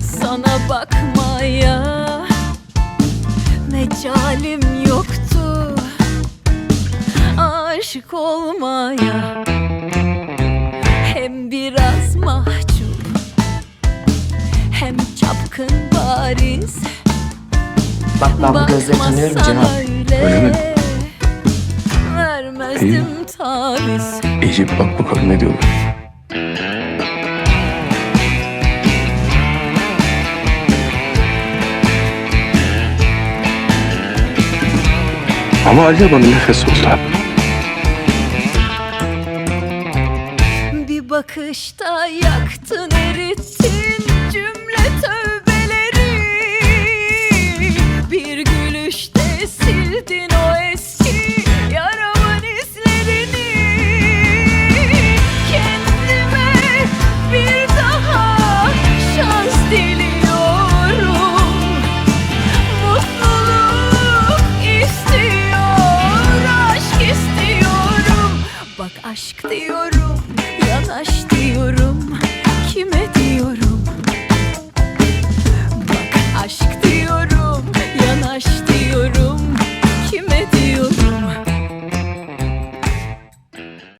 Sana bakmaya Mecalim yoktu Aşık olmaya Hem biraz mahcup Hem çapkın bariz Bak ben bu Bakma tanıyorum Cenab. öyle. Mi? Vermezdim taviz bir bak bakalım ne diyorlar. Ama Aliye bana nefes oldu. Bir bakışta yaktın erittin cümle aşk diyorum, yanaş diyorum. Kime diyorum